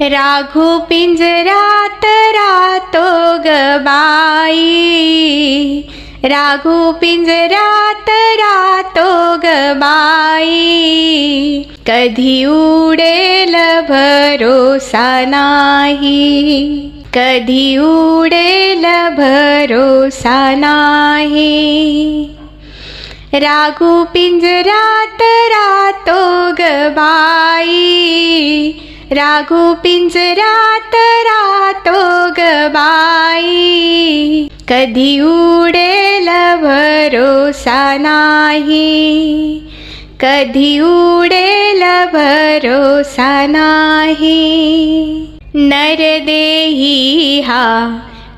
राघू पिंजरात रातो गबाई राघू पिंजरात रातो गबाई कधी उडेल भरोसा नाही. कधी उडेल भरोसा नाही. राघू पिंजरात रातो गबाई राघू पिंजरात रातो ग बाई. कधी उडेल भरोसा नाही. कधी उडेल भरोसा नाही. नरदेही हा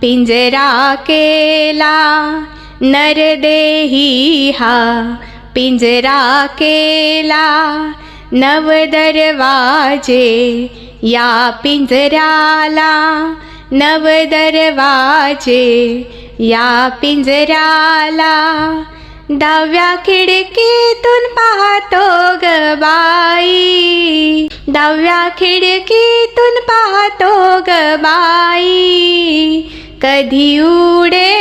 पिंजरा केला. नरदेही हा पिंजरा केला. नव दरवाजे या पिंजऱ्याला नव दरवाजे या पिंजऱ्याला दहाव्या खिडकीतून पाहतो ग बाई. दहाव्या खिडकीतून पाहतो ग बाई. कधी उडे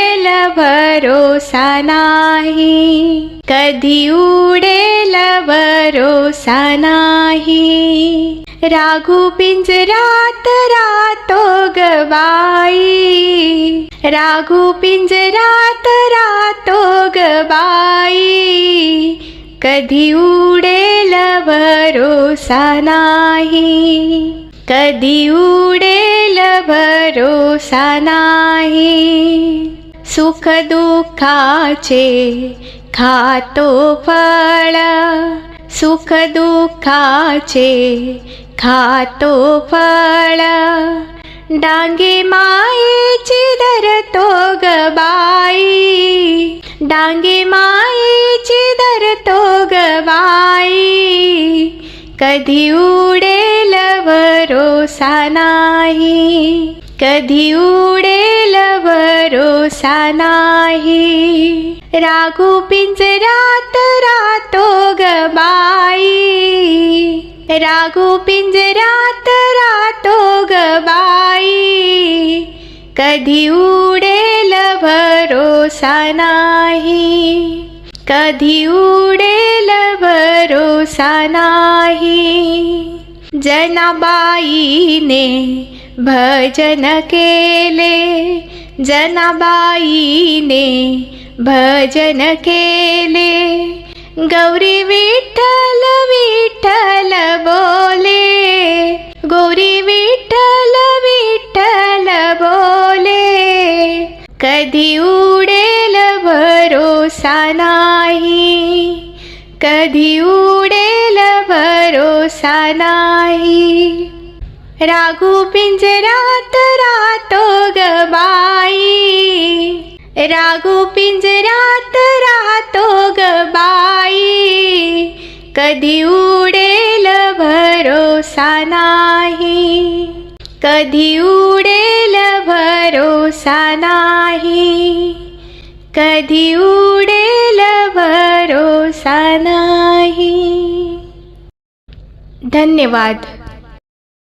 भरोसा नाही. कधी उडेल भरोसा नाही. राघू पिंजरात रातो गबाई राघू पिंजरात रातो गबाई कधी उडेल भरोसा नाही. कधी उडेल भरोसा नाही. सुख दुःखाचे खातो फळ. सुख दुःखाचे खातो फळ. डांगे मायेची धरतो ग बाई. डांगे मायेची धरतो ग बाई. कधी उडेल भरोसा नाही. कधी उडेल भरोसा नाही. राघू पिंजरात रातो ग बाई. राघू पिंजरात रातो ग बाई. कधी उडेल भरोसा नाही. कधी उडेल भरोसा नाही. जनाबाईने भजन केले जनाबाईने भजन केले. गौरी विठ्ठल विठ्ठल बोले. गौरी विठ्ठल विठ्ठल बोले. कधी उडेल भरोसा नाही. कधी उडेल भरोसा नाही. राघू पिंजरात राहतो ग बाई. राघू पिंजरात रातो ग बाई. कधी उडेल भरोसा नाही. कधी उडेल भरोसा नाही. कधी उडेल भरोसा नाही. धन्यवाद.